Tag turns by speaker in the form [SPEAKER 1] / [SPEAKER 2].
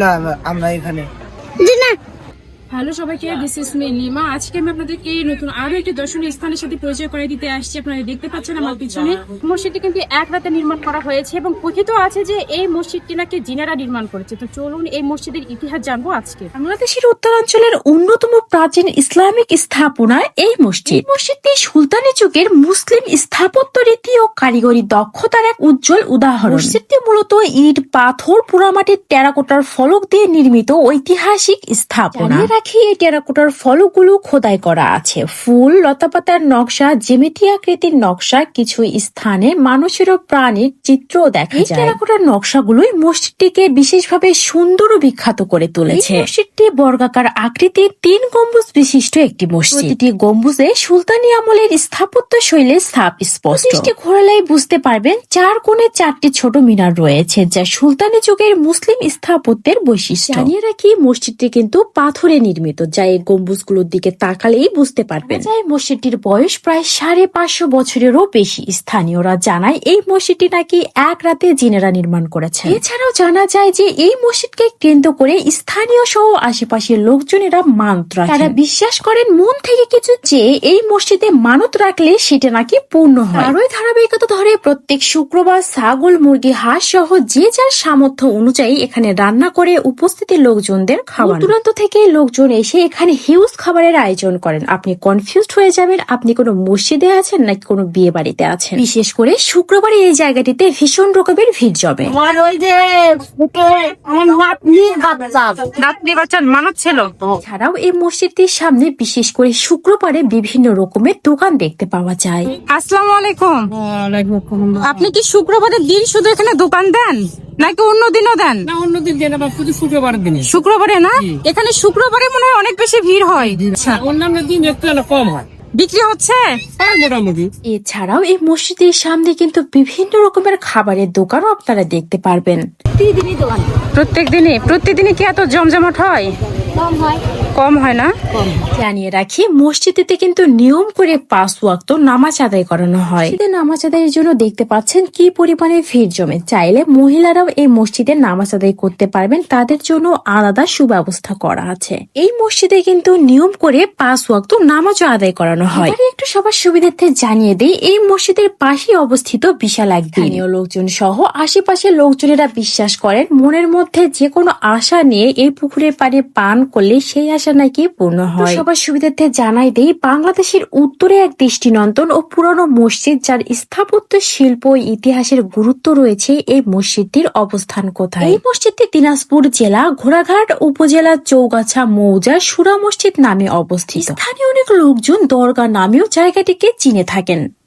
[SPEAKER 1] না না, আমরা এখানে।
[SPEAKER 2] হ্যালো সবাইকে দিস ইস মি লিমা আজকে আমি আপনাদেরকে নতুন আরও একটি দর্শনীয় স্থানের সাথে পরিচয় করে দিতে আসছি। আপনারা দেখতে পাচ্ছেন আমার পিছনে। মসজিদটি কিন্তু এক রাতে নির্মাণ করা হয়েছে এবং কথিত আছে যে এই মসজিদটি নাকি জিনারা নির্মাণ করেছে। তো চলুন এই মসজিদের ইতিহাস জানব আজকে।
[SPEAKER 3] বাংলাদেশের উত্তরাঞ্চলের অন্যতম প্রাচীন ইসলামিক স্থাপনা এই মসজিদ। মসজিদটি সুলতানি যুগের মুসলিম ও কারিগরি দক্ষতার এক উজ্জ্বল উদাহরণ। মসজিদটি মূলত ইট পাথর পোড়ামাটির টেরাকোটার ফলক দিয়ে নির্মিত ঐতিহাসিক স্থাপনা। রাখি এই টেরাকোটার ফলকগুলো খোদাই করা আছে। ফুল লতাপাতার নকশা জেমেটি আকৃতির নকশা কিছু স্থানে মানুষের ও প্রাণীর চিত্র দেখা যায়। টেরাকোটার নকশাগুলোই মসজিদটিকে বিশেষভাবে সুন্দর ও বিখ্যাত করে তুলেছে। মসজিদটি বর্গাকার আকৃতির তিন গম্বুজ বিশিষ্ট একটি মসজিদ। প্রতিটি গম্বুজে সুলতানি আমলের স্থাপত্য শৈলীর ছাপ স্পষ্ট দৃষ্টি ঘোরালেই বুঝতে পারবেন চার কোণে চারটি ছোট মিনার রয়েছে যা সুলতানি যুগের মুসলিম স্থাপত্যের বৈশিষ্ট্য। জানিয়ে রাখি মসজিদটি কিন্তু পাথরে নির্মিত যা এই গম্বুজগুলোর দিকে তাকালেই বুঝতে পারবেন। যায় মসজিদটির বয়স প্রায় সাড়ে পাঁচশো বছরেরও বেশি। স্থানীয়রা জানায় এই মসজিদটি নাকি এক রাতে জিনেরা নির্মাণ করেছে এছাড়াও জানা যায় যে এই মসজিদকে কেন্দ্র করে স্থানীয় সহ আশেপাশের লোকজনেরা মানত তারা বিশ্বাস করেন মন থেকে কিছু চেয়ে এই মসজিদে মানত রাখলে সেটা নাকি পূর্ণ হয়। আরোই ধারাবাহিকতা ধরে প্রত্যেক শুক্রবার ছাগল মুরগি হাঁস সহ যে যার সামর্থ্য অনুযায়ী এখানে রান্না করে উপস্থিতি লোকজনদের খাওয়ান। দূরান্ত থেকে লোকজন এসে এখানে হিউজ খাবারের আয়োজন করেন। আপনি কনফিউজড হয়ে যাবেন আপনি কোনো মসজিদে আছেন নাকি কোনো বিয়ে বাড়িতে আছেন? বিশেষ করে শুক্রবারে এই জায়গাটিতে ভীষণ রকমের ভিড় জমে।
[SPEAKER 1] আমার ওই যে
[SPEAKER 3] ছাড়াও এই মসজিদটির সামনে বিশেষ করে শুক্রবারে বিভিন্ন রকমের দোকান দেখতে পাওয়া যায়।
[SPEAKER 2] আসসালামু আলাইকুম। আপনি কি শুক্রবারের দিন শুধু এখানে দোকান দেন? নাকি অন্য দিনও দেন?
[SPEAKER 4] না অন্যদিন দেন আবার শুধু শুক্রবার দিনে।
[SPEAKER 2] শুক্রবারে না? এখানে শুক্রবারে মনে হয় অনেক বেশি ভিড় হয়। আচ্ছা।
[SPEAKER 4] অন্যান্য দিন একটু কম হয়।
[SPEAKER 2] বিক্রি হচ্ছে?
[SPEAKER 4] মোটামুটি।
[SPEAKER 3] এছাড়াও এই মসজিদের সামনে কিন্তু বিভিন্ন রকমের খাবারের দোকানও আপনারা দেখতে পারবেন।
[SPEAKER 2] প্রত্যেক দিনে প্রত্যেকদিনে কি এত জমজমাট হয়? কম হয়। না?
[SPEAKER 3] জানিয়ে রাখি, মসজিদেতে কিন্তু নিয়ম করে পাঁচ ওয়াক্ত নামাজ আদায় করানো হয়। নামাজ আদায়ের জন্য দেখতে পাচ্ছেন কি পরিমাণে ভিড় জমে। চাইলে মহিলারাও এই মসজিদে নামাজ আদায় করতে পারবেন, তাদের জন্য আলাদা সুব্যবস্থা করা আছে। এই মসজিদে কিন্তু নিয়ম করে পাঁচ ওয়াক্ত নামাজও আদায় করানো হয়। একটু সবার সুবিধার্থে জানিয়ে দেই, এই মসজিদের পাশে অবস্থিত বিশাল এক স্থানীয় লোকজন সহ আশেপাশের লোকজনেরা বিশ্বাস করেন, মনের মধ্যে যে কোনো আশা নিয়ে এই পুকুরের পাড়ে পান করলে সেই নাকি পূর্ণ হয়? সবার সুবিধার্থে জানাই দেই বাংলাদেশের উত্তরে এক দৃষ্টি দৃষ্টিনন্দন ও পুরনো মসজিদ যার স্থাপত্য শিল্প ইতিহাসের গুরুত্ব রয়েছে এই মসজিদটির অবস্থান কোথায়? এই মসজিদটি দিনাজপুর জেলা ঘোড়াঘাট উপজেলা চৌগাছা মৌজা সুরা মসজিদ নামে অবস্থিত। স্থানীয় অনেক লোকজন দরগা নামেও জায়গাটিকে চিনে থাকেন।